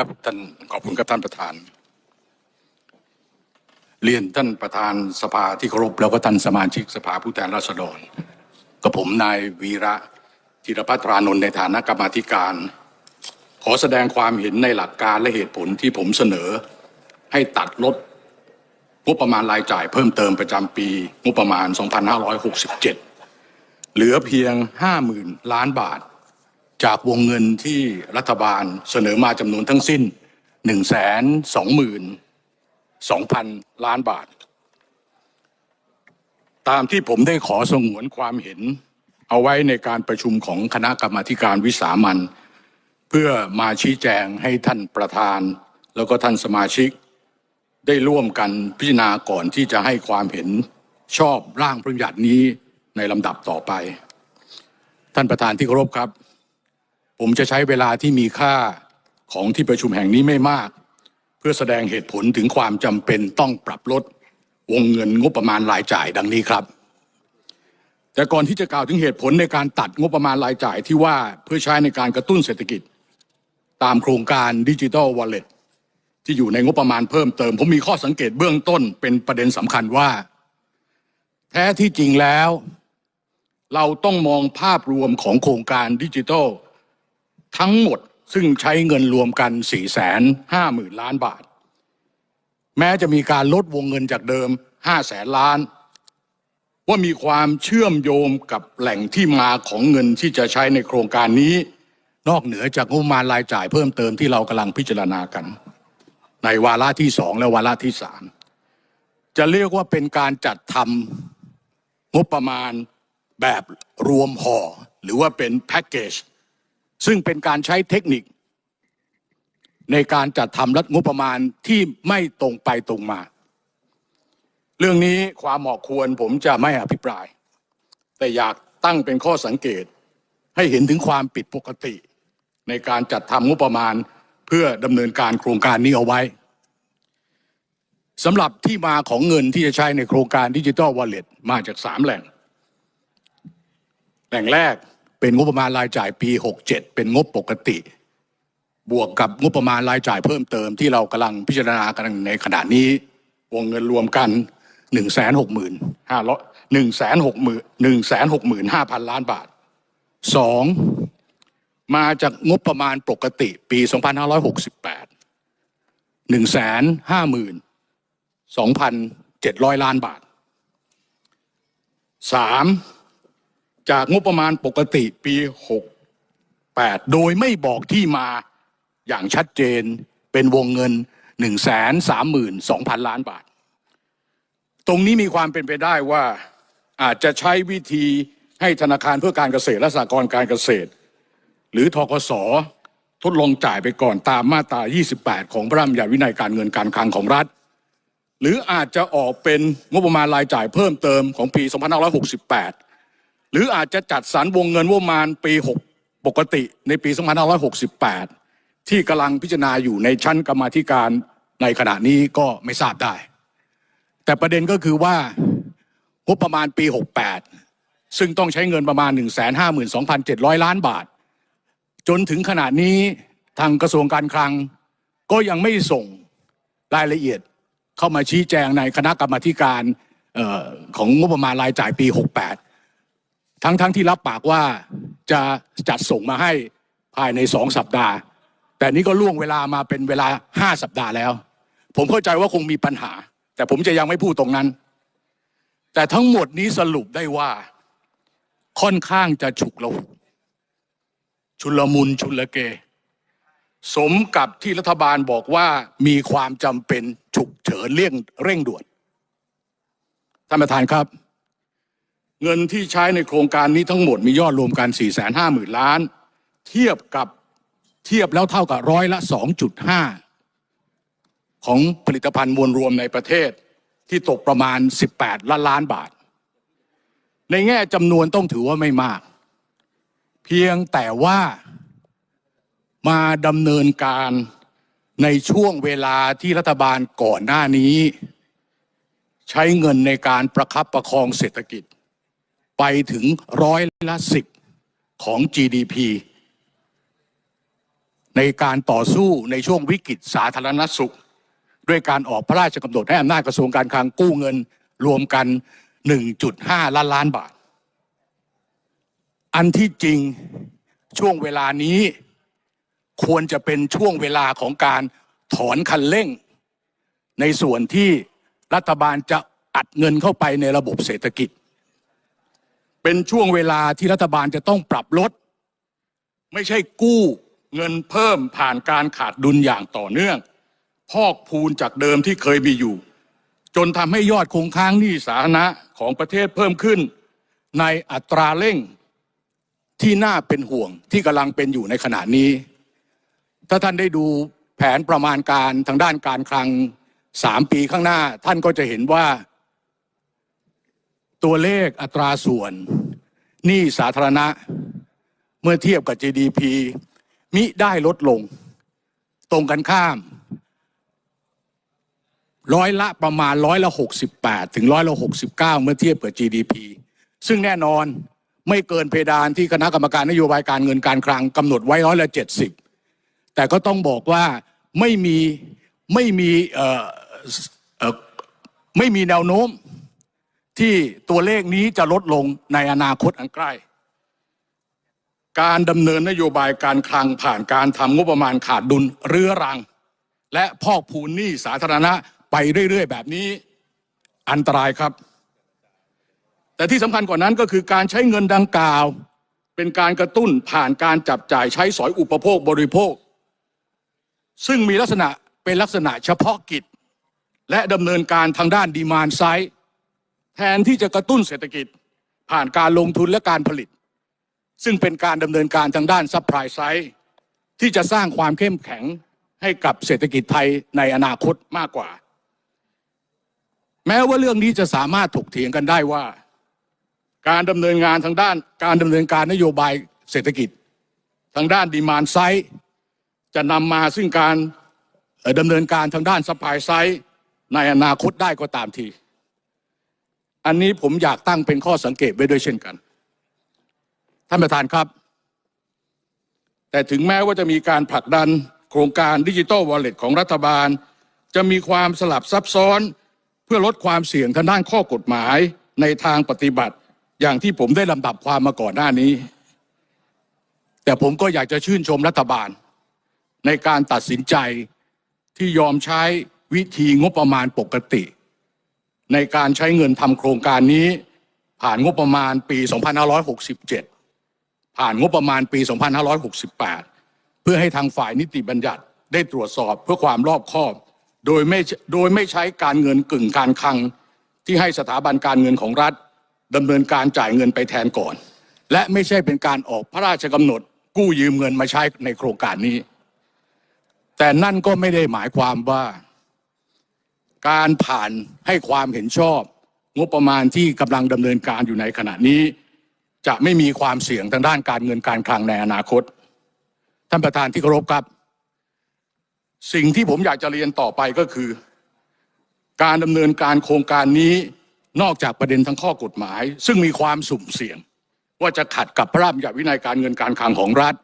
ครับท่านขอบคุณครับท่านประธาน เรียนท่านประธานสภาที่เคารพแล้วก็ท่านสมาชิกสภาผู้แทนราษฎรกับผมนายวีระธีรพัฒรานนท์ในฐานะกรรมธิการ ขอแสดงความเห็นในหลักการและเหตุผลที่ผมเสนอ ให้ตัดลดงบประมาณรายจ่ายเพิ่มเติมประจำปีงบประมาณ 2567 เหลือเพียง 50,000 ล้านบาท จากวงเงินที่รัฐบาลเสนอมาจำนวนทั้งสิ้น 122,000 ล้านบาท ตามที่ผมได้ขอสงวนความเห็น เอาไว้ในการประชุมของคณะกรรมาการวิสามันเพื่อมาชี้แจงให้ท่านประธาน แล้วก็ท่านสมาชิก ได้ร่วมกันพิจารณาก่อนที่จะให้ความเห็นชอบร่างพระบัญญัตินี้ในลำดับต่อไป ท่านประธานที่เคารพครับ ผมจะใช้เวลาที่มีค่าของที่ประชุมแห่งนี้ไม่มาก เพื่อแสดงเหตุผลถึงความจำเป็นต้องปรับลดวงเงินงบประมาณรายจ่ายดังนี้ครับ แต่ก่อนที่จะกล่าวถึงเหตุผลในการตัดงบประมาณรายจ่ายที่ว่าเพื่อใช้ในการกระตุ้นเศรษฐกิจ ตามโครงการดิจิ t a ลวอลเล็ตที่อยู่ในงบประมาณเพิ่มเติม ผมมีข้อสังเกตเบื้องต้นเป็นประเด็นสำคัญว่า แท้ที่จริงแล้ว เราต้องมองภาพรวมของโครงการดิจิทัล ทั้งหมดซึ่งใช้เงินรวมกัน 4 5 0 0 0 0 ล้านบาท แม้จะมีการลดวงเงินจากเดิม 5 แสนล้าน ว่ามีความเชื่อมโยงกับแหล่งที่มาของเงินที่จะใช้ในโครงการนี้ นอกเหนือจากงบประมาณรายจ่ายเพิ่มเติมที่เรากำลังพิจารณากัน ในวาระที่สองและวาระที่สามจะเรียกว่าเป็นการจัดทำงบประมาณแบบรวมห่อหรือว่าเป็นแพ็กเกจ ซึ่งเป็นการใช้เทคนิค ในการจัดทำรัฐงบประมาณที่ไม่ตรงไปตรงมา เรื่องนี้ความเหมาะควรผมจะไม่อภิปราย แต่อยากตั้งเป็นข้อสังเกต ให้เห็นถึงความผิดปกติ ในการจัดทำงบประมาณเพื่อดำเนินการโครงการนี้เอาไว้สำหรับที่มาของเงินที่จะใช้ในโครงการดิจิทัลวอลเล็ตมาจากสามแหล่ง แหล่งแรก เป็นงบประมาณรายจ่ายปี 67 เป็นงบปกติ บวกกับงบประมาณรายจ่ายเพิ่มเติมที่เรากำลังพิจารณากันในขณะนี้วงเงินรวมกัน1 6 0 0 0 0 5 1 6 0 0 0 1 5,000 ล้านบาท 2. มาจากงบประมาณปกติปี 2568 1 5 2,700 ล้านบาท 3. จากงบประมาณปกติปี68โดยไม่บอกที่มาอย่างชัดเจนเป็นวงเงิน 132,000 ล้านบาท ตรงนี้มีความเป็นไปได้ว่าอาจจะใช้วิธีให้ธนาคารเพื่อการเกษตรและสหกรณ์การเกษตร หรือทกสทดลองจ่ายไปก่อนตามมาตรา 28 ของพระราชบัญญัติวินัยการเงินการคลังของรัฐ หรืออาจจะออกเป็นงบประมาณรายจ่ายเพิ่มเติมของปี 2568 หรืออาจจะจัดสรรวงเงินงบประมาณปี 6 ปกติในปี 2568 ที่กำลังพิจารณาอยู่ในชั้นกรรมาธิการในขณะนี้ก็ไม่ทราบได้ แต่ประเด็นก็คือว่างบประมาณปี 68 ซึ่งต้องใช้เงินประมาณ 152,700 ล้านบาท จนถึงขณะนี้ทางกระทรวงการคลัง ก็ยังไม่ส่งรายละเอียดเข้ามาชี้แจงในคณะกรรมาธิการออของงบประมาณรายจ่ายปี 68 ทั้งๆทที่รับปากว่าจะจัดส่งมาให้ภายในสองสัปดาห์ แต่นี้ก็ล่วงเวลามาเป็นเวลาห้าสัปดาห์แล้ว ผมเข้าใจว่าคงมีปัญหา แต่ผมจะยังไม่พูดตรงนั้น แต่ทั้งหมดนี้สรุปได้ว่า ค่อนข้างจะฉุกละหุชุลมุนชุลเก สมกับที่รัฐบาลบอกว่ามีความจำเป็นฉุกเฉินเร่งเร่งด่วนท่านประธานครับ เงินที่ใช้ในโครงการนี้ทั้งหมดมียอดรวมกัน 4 5 0 0 0 0 ล้าน เทียบกับเทียบแล้วเท่ากับร้อยละ 2.5 ของผลิตภัณฑ์มวลรวมในประเทศที่ตกประมาณ 18 ล้านล้านบาท ในแง่จำนวนต้องถือว่าไม่มาก เพียงแต่ว่ามาดำเนินการในช่วงเวลาที่รัฐบาลก่อนหน้านี้ ใช้เงินในการประคับประคองเศรษฐกิจ ไปถึงร้อยละสิบของ GDP ในการต่อสู้ในช่วงวิกฤตสาธารณสุข ด้วยการออกพระราชกำหนดให้อำนาจกระทรวงการคลังกู้เงินรวมกัน 1.5 ล้านล้านบาท อันที่จริงช่วงเวลานี้ควรจะเป็นช่วงเวลาของการถอนคันเร่ง ในส่วนที่รัฐบาลจะอัดเงินเข้าไปในระบบเศรษฐกิจ เป็นช่วงเวลาที่รัฐบาลจะต้องปรับลด ไม่ใช่กู้เงินเพิ่มผ่านการขาดดุลอย่างต่อเนื่อง พอกพูนจากเดิมที่เคยมีอยู่ จนทำให้ยอดคงค้างหนี้สาธารณะของประเทศเพิ่มขึ้น ในอัตราเร่งที่น่าเป็นห่วงที่กำลังเป็นอยู่ในขณะนี้ ถ้าท่านได้ดูแผนประมาณการทางด้านการคลังสามปีข้างหน้า ท่านก็จะเห็นว่า ตัวเลขอัตราส่วนหนี้สาธารณะเมื่อเทียบกับ GDP มิได้ลดลง ตรงกันข้าม ร้อยละประมาณร้อยละหกสิบแปดถึงร้อยละหกสิบเก้าเมื่อเทียบกับ GDP ซึ่งแน่นอนไม่เกินเพดานที่คณะกรรมการนโยบายการเงินการคลังกำหนดไว้ร้อยละเจ็ดสิบแต่ก็ต้องบอกว่าไม่มีไม่มีเอ่อไม่มีแนวโน้ม ที่ตัวเลขนี้จะลดลงในอนาคตอันใกล้ การดำเนินนโยบายการคลังผ่านการทำงบประมาณขาดดุลเรื้อรัง และพอกพูนหนี้สาธารณะไปเรื่อย ๆ แบบนี้อันตรายครับ แต่ที่สำคัญกว่านั้นก็คือการใช้เงินดังกล่าว เป็นการกระตุ้นผ่านการจับจ่ายใช้สอยอุปโภคบริโภค ซึ่งมีลักษณะเป็นลักษณะเฉพาะกิจ และดำเนินการทางด้านดีมานไซด์ แทนที่จะกระตุ้นเศรษฐกิจผ่านการลงทุนและการผลิต ซึ่งเป็นการดำเนินการทางด้านซัพพลายไซด์ที่จะสร้างความเข้มแข็งให้กับเศรษฐกิจไทยในอนาคตมากกว่า แม้ว่าเรื่องนี้จะสามารถถกเถียงกันได้ว่า การดำเนินงานทางด้านการดำเนินการนโยบายเศรษฐกิจ ทางด้านดีมานไซด์จะนำมาซึ่งการดำเนินการทางด้านซัพพลายไซด์ในอนาคตได้ก็ตามที อันนี้ผมอยากตั้งเป็นข้อสังเกตไว้ด้วยเช่นกัน ท่านประธานครับ แต่ถึงแม้ว่าจะมีการผลักดันโครงการดิจิ t a ลวอลเล็ตของรัฐบาล จะมีความสลับซับซ้อนเพื่อลดความเสี่ยงทางด้านข้อกฎหมายในทางปฏิบัติ อย่างที่ผมได้ลำดับความมาก่อนหน้านี้ แต่ผมก็อยากจะชื่นชมรัฐบาล ในการตัดสินใจที่ยอมใช้วิธีงบประมาณปกติ ในการใช้เงินทำโครงการนี้ ผ่านงบประมาณปี 2567 ผ่านงบประมาณปี 2568 เพื่อให้ทางฝ่ายนิติบัญญัติได้ตรวจสอบเพื่อความรอบคอบ โดยไม่โดยไม่ใช้การเงินกึ่งการคลัง ที่ให้สถาบันการเงินของรัฐดำเนินการจ่ายเงินไปแทนก่อน และไม่ใช่เป็นการออกพระราชกำหนดกู้ยืมเงินมาใช้ในโครงการนี้ แต่นั่นก็ไม่ได้หมายความว่า การผ่านให้ความเห็นชอบ งบประมาณที่กำลังดำเนินการอยู่ในขณะนี้ จะไม่มีความเสี่ยงทางด้านการเงินการคลังในอนาคต ท่านประธานที่เคารพครับ สิ่งที่ผมอยากจะเรียนต่อไปก็คือ การดำเนินการโครงการนี้นอกจากประเด็นทางข้อกฎหมาย ซึ่งมีความสุ่มเสี่ยง ว่าจะขัดกับพระราชบัญญัติวินัยการเงินการคลังของรัฐ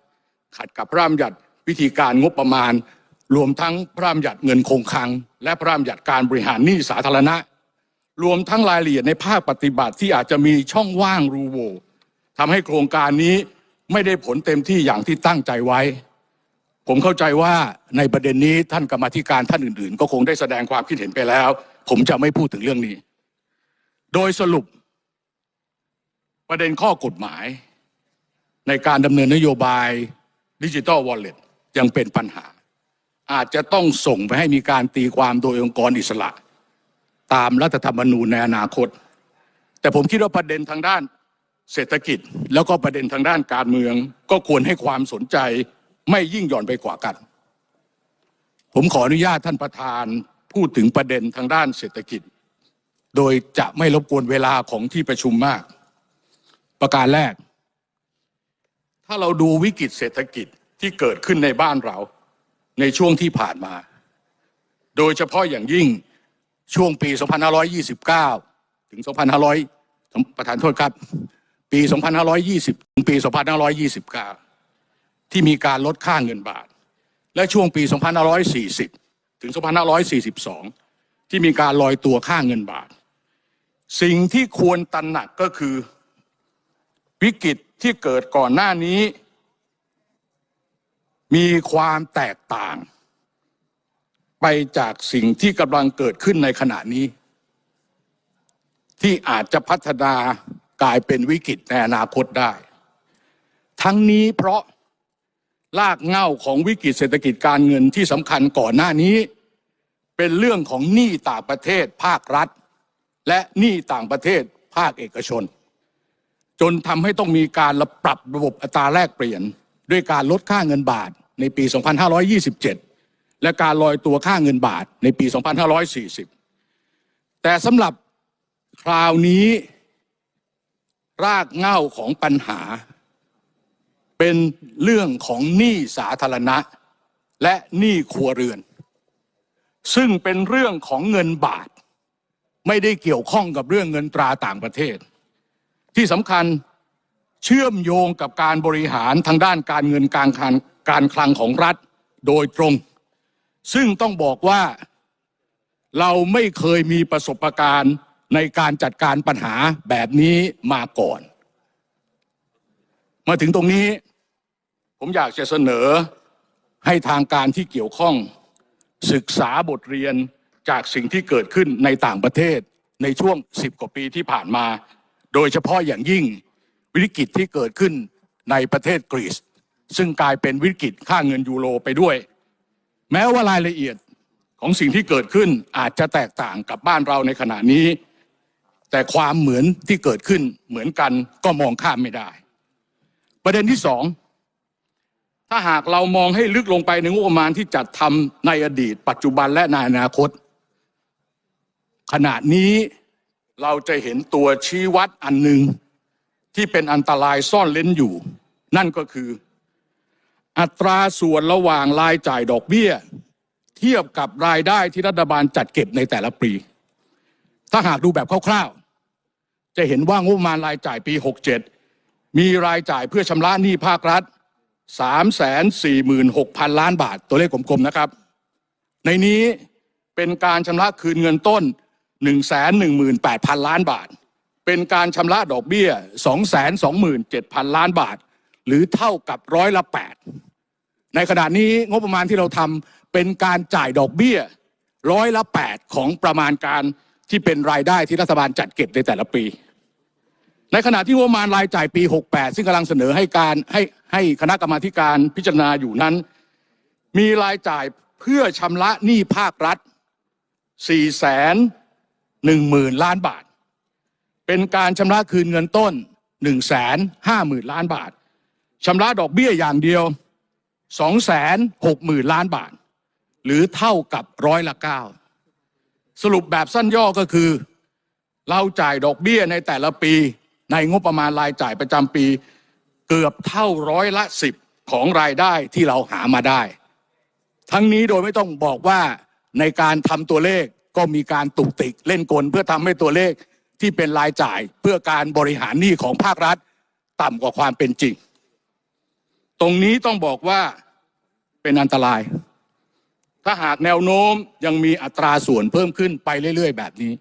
ขัดกับพระราชบัญญัติวิธีการงบประมาณ รวมทั้งพระราชบัญญัติเงินคงคลัง และพระราชบัญญัติการบริหารหนี้สาธารณะ รวมทั้งรายละเอียดในภาคปฏิบัติที่อาจจะมีช่องว่างรูโหว่ทำให้โครงการนี้ไม่ได้ผลเต็มที่อย่างที่ตั้งใจไว้ ผมเข้าใจว่าในประเด็นนี้ท่านกรรมธิการท่านอื่นๆ ก็คงได้แสดงความคิดเห็นไปแล้ว ผมจะไม่พูดถึงเรื่องนี้ โดยสรุป ประเด็นข้อกฎหมาย ในการดำเนินนโยบายดิจิ t a ลวอลเล็ตยังเป็นปัญหา อาจจะต้องส่งไปให้มีการตีความโดยองค์กรอิสระ ตามรัฐธรรมนูญในอนาคต แต่ผมคิดว่าประเด็นทางด้านเศรษฐกิจ แล้วก็ประเด็นทางด้านการเมือง ก็ควรให้ความสนใจไม่ยิ่งหย่อนไปกว่ากัน ผมขออนุญาตท่านประธานพูดถึงประเด็นทางด้านเศรษฐกิจ โดยจะไม่รบกวนเวลาของที่ประชุมมาก ประการแรก ถ้าเราดูวิกฤตเศรษฐกิจที่เกิดขึ้นในบ้านเรา ในช่วงที่ผ่านมา โดยเฉพาะอย่างยิ่งช่วงปี 2529 ถึง 2500 ประธานโทษครับ ปี 2520 ถึงปี 2529 ที่มีการลดค่าเงินบาท และช่วงปี 2540 ถึง 2542 ที่มีการลอยตัวค่าเงินบาท สิ่งที่ควรตระหนักก็คือ วิกฤตที่เกิดก่อนหน้านี้ มีความแตกต่าง ไปจากสิ่งที่กำลังเกิดขึ้นในขณะนี้ ที่อาจจะพัฒนากลายเป็นวิกฤตในอนาคตได้ ทั้งนี้เพราะลากเง้าของวิกฤตเศรษฐกิจการเงินที่สำคัญก่อนหน้านี้ เป็นเรื่องของหนี้ต่างประเทศภาครัฐ และหนี้ต่างประเทศภาคเอกชน จนทำให้ต้องมีการปรับระบบอัตราแลกเปลี่ยน ด้วยการลดค่าเงินบาทในปี 2527 และการลอยตัวค่าเงินบาทในปี 2540 แต่สำหรับคราวนี้รากเหง้าของปัญหา เป็นเรื่องของหนี้สาธารณะ และหนี้ครัวเรือน ซึ่งเป็นเรื่องของเงินบาท ไม่ได้เกี่ยวข้องกับเรื่องเงินตราต่างประเทศ ที่สำคัญ เชื่อมโยงกับการบริหารทางด้านการเงินการคลังการคลังของรัฐโดยตรง ซึ่งต้องบอกว่าเราไม่เคยมีประสบการณ์ในการจัดการปัญหาแบบนี้มาก่อน มาถึงตรงนี้ ผมอยากจะเสนอให้ทางการที่เกี่ยวข้อง ศึกษาบทเรียนจากสิ่งที่เกิดขึ้นในต่างประเทศในช่วง 10 กว่าปีที่ผ่านมา โดยเฉพาะอย่างยิ่ง วิกฤตที่เกิดขึ้นในประเทศกรีซซึ่งกลายเป็นวิกฤตค่าเงินยูโรไปด้วย แม้ว่ารายละเอียดของสิ่งที่เกิดขึ้นอาจจะแตกต่างกับบ้านเราในขณะนี้ แต่ความเหมือนที่เกิดขึ้นเหมือนกันก็มองข้ามไม่ได้ ประเด็นที่สองถ้าหากเรามองให้ลึกลงไปในงบประมาณที่จัดทำในอดีต ปัจจุบันและในอนาคต ขณะนี้เราจะเห็นตัวชี้วัดอันหนึ่ง ที่เป็นอันตรายซ่อนเล้นอยู่ นั่นก็คือ อัตราส่วนระหว่างรายจ่ายดอกเบี้ย เทียบกับรายได้ที่รัฐบาลจัดเก็บในแต่ละปี ถ้าหากดูแบบคร่าวๆ จะเห็นว่างบประมาณรายจ่ายปี 67 มีรายจ่ายเพื่อชำระหนี้ภาครัฐ 346,000 ล้านบาท ตัวเลขกลมๆนะครับ ในนี้เป็นการชำระคืนเงินต้น 118,000 ล้านบาท เป็นการชำระดอกเบี้ย 227,000 ล้านบาท หรือเท่ากับร้อยละ 8 ในขณะนี้งบประมาณที่เราทำเป็นการจ่ายดอกเบี้ยร้อยละ 8 ของประมาณการที่เป็นรายได้ที่รัฐบาลจัดเก็บในแต่ละปี ในขณะที่งบประมาณรายจ่ายปี 68 ซึ่งกำลังเสนอให้การให้ให้คณะกรรมาการพิจารณาอยู่นั้น มีรายจ่ายเพื่อชำระหนี้ภาครัฐ4แสน1หมื่นล้านบาท เป็นการชำระคืนเงินต้น1แสน5หมื่นล้านบาทชำระดอกเบี้ยอย่างเดียว2แสน6หมื่นล้านบาท หรือเท่ากับร้อยละเก้าสรุปแบบสั้นย่อก็คือ เราจ่ายดอกเบี้ยในแต่ละปีในงบประมาณรายจ่ายประจำปี เกือบเท่าร้อยละสิบของรายได้ที่เราหามาได้ ทั้งนี้โดยไม่ต้องบอกว่าในการทำตัวเลขก็มีการตุกติกเล่นกลเพื่อทำให้ตัวเลข ที่เป็นรายจ่ายเพื่อการบริหารหนี้ของภาครัฐ ต่ำกว่าความเป็นจริง ตรงนี้ต้องบอกว่าเป็นอันตราย ถ้าหากแนวโน้มยังมีอัตราส่วนเพิ่มขึ้นไปเรื่อย ๆ แบบนี้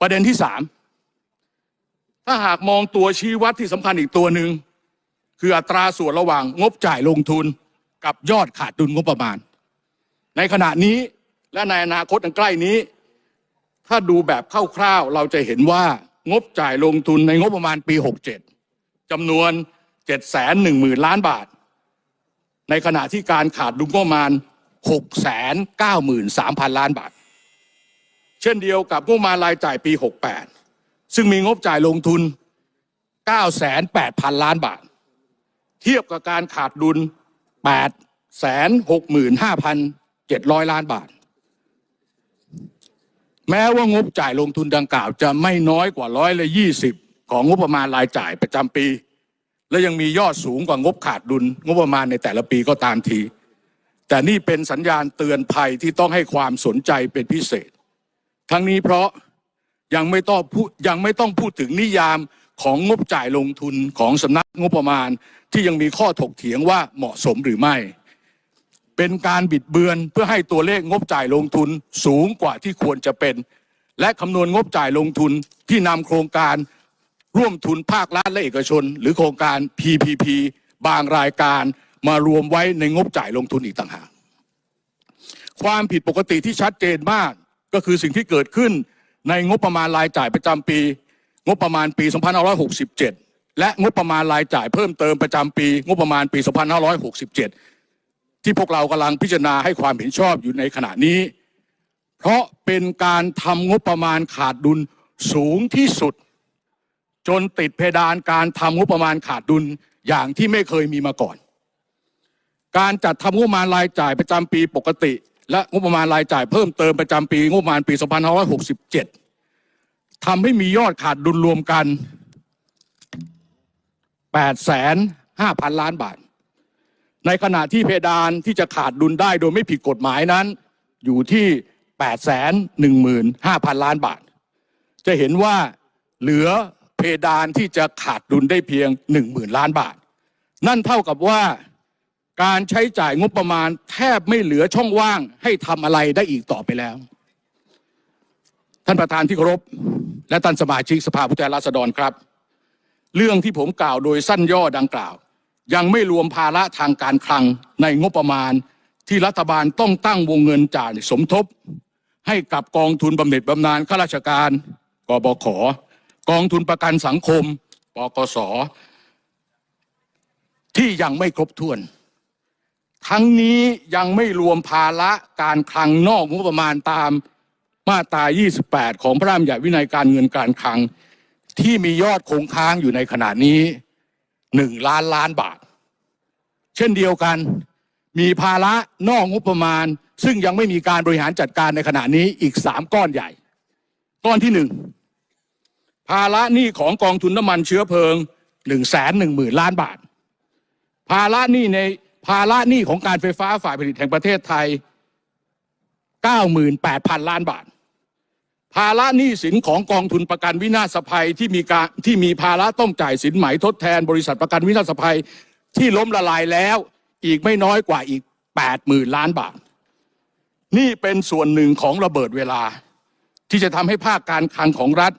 ประเด็นที่สามถ้าหากมองตัวชี้วัดที่สำคัญอีกตัวหนึ่งคืออัตราส่วนระหว่างงบจ่ายลงทุนกับยอดขาดดุลงบประมาณ ในขณะนี้และในอนาคตอันใกล้นี้ ถ้าดูแบบคร่าวๆ เราจะเห็นว่างบจ่ายลงทุนในงบประมาณปี 67จำนวน 7 1 0 0 0 0 ล้านบาท ในขณะที่การขาดดุลงบประมาณ 693,000 ล้านบาท เช่นเดียวกับงบประมาณรายจ่ายปี 68 ซึ่งมีงบจ่ายลงทุน98,000 ล้านบาท เทียบกับการขาดดุล 865,700 ล้านบาท แม้ว่างบจ่ายลงทุนดังกล่าว จะไม่น้อยกว่าร้อยละยี่สิบของงบประมาณรายจ่ายประจำปี และยังมียอดสูงกว่างบขาดดุลงบประมาณในแต่ละปีก็ตามที แต่นี่เป็นสัญญาณเตือนภัยที่ต้องให้ความสนใจเป็นพิเศษ ทั้งนี้เพราะยังไม่ต้องพูดยังไม่ต้องพูดถึงนิยามของงบจ่ายลงทุนของสำนักงบประมาณที่ยังมีข้อถกเถียงว่าเหมาะสมหรือไม่ เป็นการบิดเบือนเพื่อให้ตัวเลขงบจ่ายลงทุนสูงกว่าที่ควรจะเป็น และคำนวณงบจ่ายลงทุนที่นำโครงการร่วมทุนภาครัฐและเอกชน หรือโครงการ PPP บางรายการมารวมไว้ในงบจ่ายลงทุนอีกต่างหากความผิดปกติที่ชัดเจนมากก็คือสิ่งที่เกิดขึ้นในงบประมาณรายจ่ายประจำปี งบประมาณปี 2567 และงบประมาณรายจ่ายเพิ่มเติมประจำปี งบประมาณปี 2567 ที่พวกเรากำลังพิจารณาให้ความเห็นชอบอยู่ในขณะนี้ เพราะเป็นการทำงบประมาณขาดดุลสูงที่สุด จนติดเพดานการทำงบประมาณขาดดุลอย่างที่ไม่เคยมีมาก่อน การจัดทำงบประมาณรายจ่ายประจำปีปกติ และงบประมาณรายจ่ายเพิ่มเติมประจำปีงบประมาณปี 2567ทำให้มียอดขาดดุลรวมกัน8 5 0 0 0 ล้านบาท ในขณะที่เพดานที่จะขาดดุลได้โดยไม่ผิดกฎหมายนั้น อยู่ที่ 8 1 5 0 0 0 ล้านบาท จะเห็นว่าเหลือเพดานที่จะขาดดุลได้เพียง 10,000 ล้านบาท นั่นเท่ากับว่าการใช้จ่ายงบประมาณแทบไม่เหลือช่องว่างให้ทำอะไรได้อีกต่อไปแล้ว ท่านประธานที่เคารพและท่านสมาชิกสภาผู้แทนราษฎรครับ เรื่องที่ผมกล่าวโดยสั้นย่อดังกล่าว ยังไม่รวมภาระทางการคลังในงบประมาณที่รัฐบาลต้องตั้งวงเงินจ่ายสมทบ ให้กับกองทุนบำเหน็จบำนาญข้าราชการกบขกองทุนประกันสังคมปกสที่ยังไม่ครบถ้วน ทั้งนี้ยังไม่รวมภาระการคลังนอกงบประมาณตามมาตรา 28 ของพระราชบัญญัติวินัยการเงินการคลัง ที่มียอดคงค้างอยู่ในขณะนี้ 1ล้านล้านบาท เช่นเดียวกัน มีภาระนอกงบประมาณ ซึ่งยังไม่มีการบริหารจัดการในขณะนี้อีก3ก้อนใหญ่ ก้อนที่หนึ่งภาระหนี้ของกองทุนน้ำมันเชื้อเพลิง1นึ่งแสนหนึ่งหมื่นล้านบาท ภาระหนี้ในภาระหนี้ของการไฟฟ้าฝ่ายผลิตแห่งประเทศไทย 98,000 ล้านบาท ภาระหนี้สินของกองทุนประกันวินาศภัยที่มีการที่มีภาระต้องจ่ายสินไหมทดแทนบริษัทประกันวินาศภัยที่ล้มละลายแล้ว อีกไม่น้อยกว่าอีก80,000ล้านบาท นี่เป็นส่วนหนึ่งของระเบิดเวลา ที่จะทำให้ภาคการคลังของรัฐ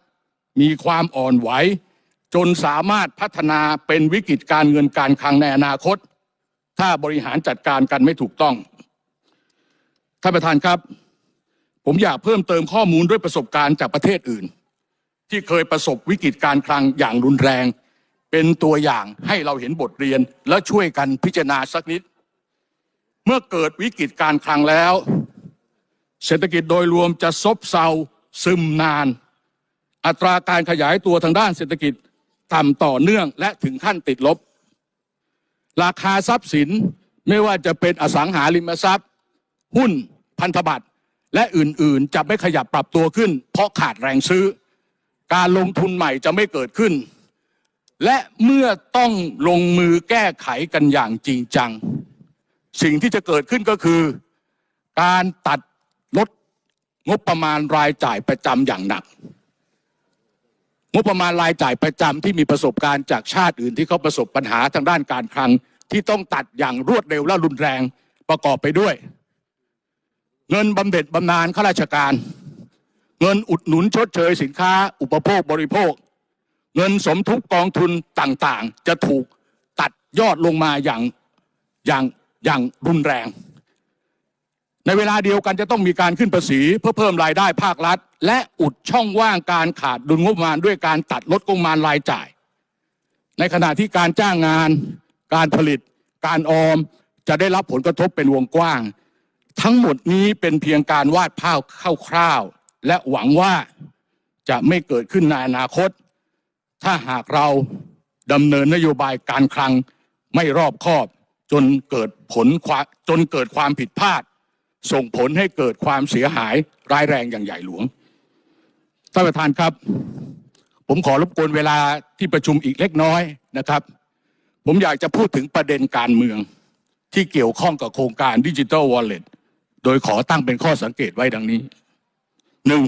มีความอ่อนไหวจนสามารถพัฒนาเป็นวิกฤตการเงินการคลังในอนาคต ถ้าบริหารจัดการกันไม่ถูกต้องท่านประธานครับ ผมอยากเพิ่มเติมข้อมูลด้วยประสบการณ์จากประเทศอื่น ที่เคยประสบวิกฤตการคลังอย่างรุนแรง เป็นตัวอย่างให้เราเห็นบทเรียนและช่วยกันพิจารณาสักนิด เมื่อเกิดวิกฤตการคลังแล้ว เศรษฐกิจโดยรวมจะซบเซาซึมนาน อัตราการขยายตัวทางด้านเศรษฐกิจต่ำต่อเนื่องและถึงขั้นติดลบ ราคาทรัพย์สินไม่ว่าจะเป็นอสังหาริมทรัพย์ หุ้นพันธบัตร และอื่นๆจะไม่ขยับปรับตัวขึ้น เพราะขาดแรงซื้อ การลงทุนใหม่จะไม่เกิดขึ้น และเมื่อต้องลงมือแก้ไขกันอย่างจริงจัง สิ่งที่จะเกิดขึ้นก็คือ การตัดลดงบประมาณรายจ่ายประจำอย่างหนัก งบประมาณรายจ่ายประจำที่มีประสบการณ์จากชาติอื่นที่เขาประสบปัญหาทางด้านการคลังที่ต้องตัดอย่างรวดเร็วและรุนแรงประกอบไปด้วย เงินบำเหน็จบำนาญข้าราชการ เงินอุดหนุนชดเชยสินค้า อุปโภคบริโภค เงินสมทบกองทุนต่างๆ จะถูกตัดยอดลงมาอย่างอย่างอย่างรุนแรง ในเวลาเดียวกันจะต้องมีการขึ้นภาษี เพื่อเพิ่มรายได้ภาครัฐ และอุดช่องว่างการขาดดุลงบประมาณด้วยการตัดลดงบประมาณรายจ่าย ในขณะที่การจ้างงาน การผลิต การออมจะได้รับผลกระทบเป็นวงกว้าง ทั้งหมดนี้เป็นเพียงการวาดภาพคร่าวๆและหวังว่าจะไม่เกิดขึ้นในอนาคต ถ้าหากเราดำเนินนโยบายการคลังไม่รอบคอบ จนเกิดผลจนเกิดความผิดพลาด ส่งผลให้เกิดความเสียหายร้ายแรงอย่างใหญ่หลวงท่านประธานครับ ผมขอรบกวนเวลาที่ประชุมอีกเล็กน้อยนะครับ ผมอยากจะพูดถึงประเด็นการเมืองที่เกี่ยวข้องกับโครงการดิจิ t a ลวอลเล็ต โดยขอตั้งเป็นข้อสังเกตไว้ดังนี้หนึ่ง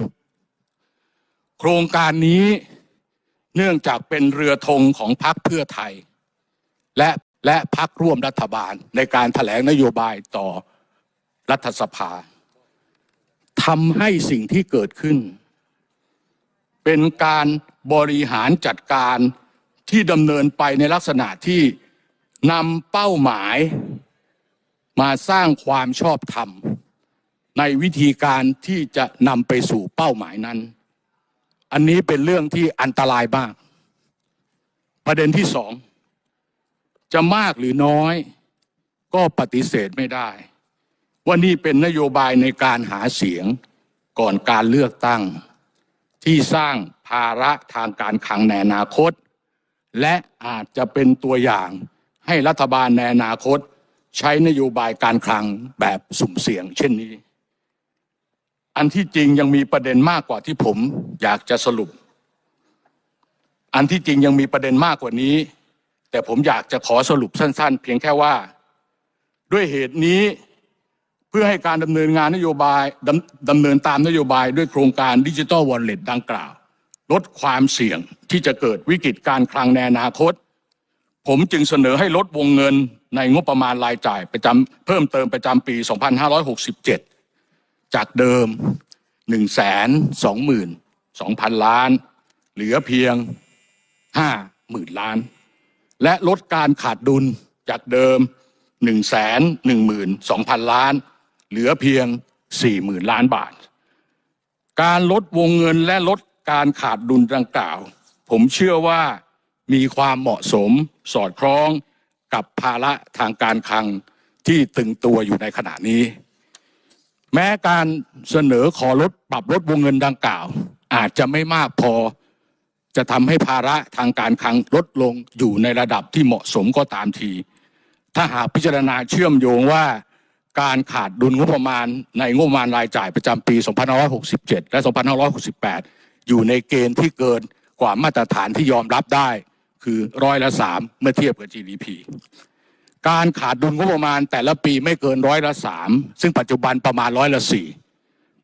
โครงการนี้เนื่องจากเป็นเรือธงของพรรคเพื่อไทย และและพรรคร่วมรัฐบาลในการถแถลงนโยบายต่อรัฐสภาทำให้สิ่งที่เกิดขึ้น เป็นการบริหารจัดการที่ดำเนินไปในลักษณะที่นำเป้าหมายมาสร้างความชอบธรรม ในวิธีการที่จะนำไปสู่เป้าหมายนั้น อันนี้เป็นเรื่องที่อันตรายบ้างประเด็นที่สอง จะมากหรือน้อย ก็ปฏิเสธไม่ได้ ว่านี่เป็นนโยบายในการหาเสียงก่อนการเลือกตั้ง ที่สร้างภาระทางการคลังในอนาคต และอาจจะเป็นตัวอย่างให้รัฐบาลในอนาคตใช้นโยบายการคลังแบบสุ่มเสี่ยงเช่นนี้ อันที่จริงยังมีประเด็นมากกว่าที่ผมอยากจะสรุป อันที่จริงยังมีประเด็นมากกว่านี้ แต่ผมอยากจะขอสรุปสั้น ๆ เพียงแค่ว่า ด้วยเหตุนี้เพื่อให้การดำเนินงานนโยบายดำดำเนินตามนโยบายด้วยโครงการดิจิทัลวอลเล็ตดังกล่าว ลดความเสี่ยงที่จะเกิดวิกฤตการคลังในอนาคต ผมจึงเสนอให้ลดวงเงินในงบประมาณรายจ่ายประจำเพิ่มเติมประจำปี 2567 จากเดิม 1 2 2 0 0 0 ล้าน เหลือเพียง 50,000 ล้าน และลดการขาดดุลจากเดิม 1 1 2 0 0 0 ล้าน เหลือเพียง 40,000 ล้านบาท การลดวงเงินและลดการขาดดุลดังกล่าว ผมเชื่อว่ามีความเหมาะสมสอดคล้องกับภาระทางการคลังที่ตึงตัวอยู่ในขณะนี้ แม้การเสนอขอลดปรับลดวงเงินดังกล่าว อาจจะไม่มากพอ จะทำให้ภาระทางการคลังลดลงอยู่ในระดับที่เหมาะสมก็ตามที ถ้าหากพิจารณาเชื่อมโยงว่าการขาดดุลงบประมาณในงบประมาณรายจ่ายประจำปี 2567 และ 2568 อยู่ในเกณฑ์ที่เกินกว่ามาตรฐานที่ยอมรับได้ คือร้อยละสามเมื่อเทียบกับ GDP การขาดดุลงบประมาณแต่ละปีไม่เกินร้อยละสามซึ่งปัจจุบันประมาณร้อยละสี่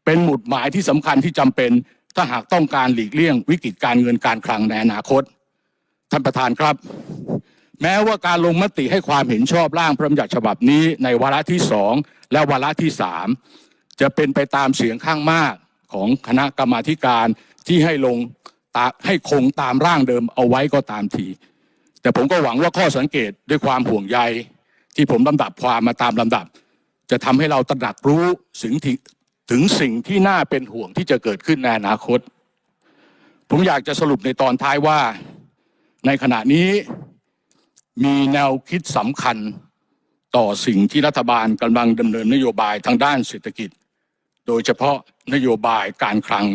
เป็นหมุดหมายที่สำคัญที่จำเป็นถ้าหากต้องการหลีกเลี่ยงวิกฤตการเงินการคลังในอนาคต ท่านประธานครับ แม้ว่าการลงมติให้ความเห็นชอบร่างพระราชบัญญัติฉบับนี้ในวาระที่สองและวาระที่สามจะเป็นไปตามเสียงข้างมากของคณะกรรมาธิการที่ให้ลงให้คงตามร่างเดิมเอาไว้ก็ตามที แต่ผมก็หวังว่าข้อสังเกตด้วยความห่วงใย ที่ผมลำดับความมาตามลำดับ จะทำให้เราตระหนักรู้ถึงถึงสิ่งที่น่าเป็นห่วงที่จะเกิดขึ้นในอนาคต ผมอยากจะสรุปในตอนท้ายว่า ในขณะนี้มีแนวคิดสำคัญต่อสิ่งที่รัฐบาลกำลังดำเนินนโยบายทางด้านเศรษฐกิจ โดยเฉพาะนโยบายการคลัง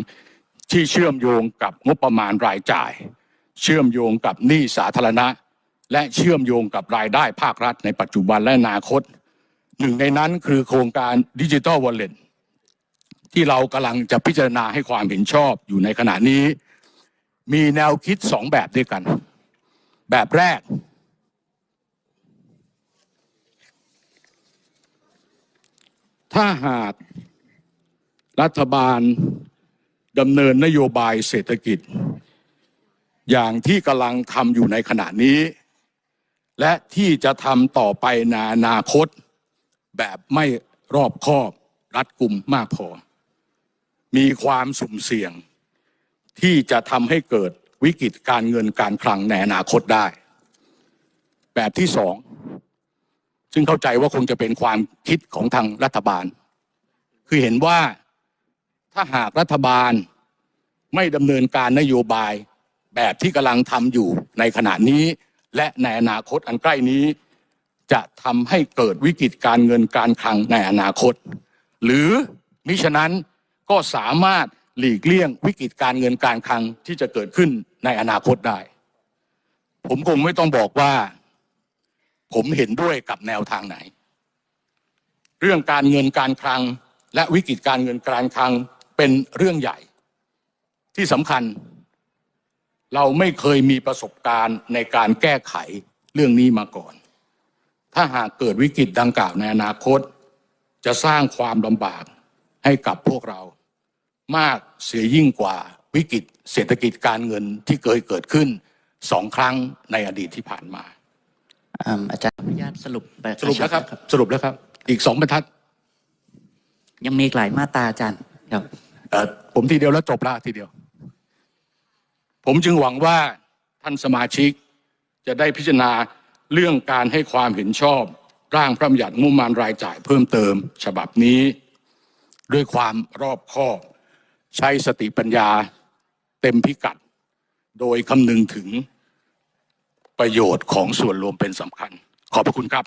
ที่เชื่อมโยงกับงบประมาณรายจ่าย เชื่อมโยงกับหนี้สาธารณะ และเชื่อมโยงกับรายได้ภาครัฐในปัจจุบันและอนาคต หนึ่งในนั้นคือโครงการดิจิ t a ลวอลเล็ตที่เรากำลังจะพิจารณาให้ความเห็นชอบอยู่ในขณะนี้ มีแนวคิดสองแบบด้วยกัน แบบแรก ถ้าหากรัฐบาลดำเนินนโยบายเศรษฐกิจ อย่างที่กำลังทำอยู่ในขณะนี้ และที่จะทำต่อไปในอนาคต แบบไม่รอบคอบรัดกุมมากพอ มีความสุ่มเสี่ยง ที่จะทำให้เกิดวิกฤตการเงินการคลังในอนาคตได้ แบบที่สองซึ่งเข้าใจว่าคงจะเป็นความคิดของทางรัฐบาล คือเห็นว่าถ้าหากรัฐบาลไม่ดำเนินการนโยบาย แบบที่กำลังทำอยู่ในขณะนี้ และในอนาคตอันใกล้นี้ จะทำให้เกิดวิกฤตการเงินการคลังในอนาคต หรือมิฉะนั้นก็สามารถหลีกเลี่ยงวิกฤตการเงินการคลังที่จะเกิดขึ้นในอนาคตได้ ผมคงไม่ต้องบอกว่า ผมเห็นด้วยกับแนวทางไหน เรื่องการเงินการคลัง และวิกฤตการเงินการคลังเป็นเรื่องใหญ่ ที่สำคัญ เราไม่เคยมีประสบการณ์ในการแก้ไขเรื่องนี้มาก่อน ถ้าหากเกิดวิกฤตดังกล่าวในอนาคต จะสร้างความลำบากให้กับพวกเรา มากเสียยิ่งกว่าวิกฤตเศรษฐกิจการเงินที่เคยเกิดขึ้นสองครั้งในอดีตที่ผ่านมาอ่าอาจารย์อนุญาตสรุปแบบสรุปแล้วครับกะชัสรุปแล้วครับ อีกสองบรรทัด ยังมีอีกหลายมาตราอาจารย์ครับเอ่อผมทีเดียวแล้วจบละทีเดียว ผมจึงหวังว่าท่านสมาชิกจะได้พิจารณาเรื่องการให้ความเห็นชอบ ร่างพระบัญญัติงบประมาณรายจ่ายเพิ่มเติม ฉบับนี้ ด้วยความรอบคอบ ใช้สติปัญญาเต็มพิกัด โดยคำนึงถึงประโยชน์ของส่วนรวมเป็นสำคัญ ขอบพระคุณครับ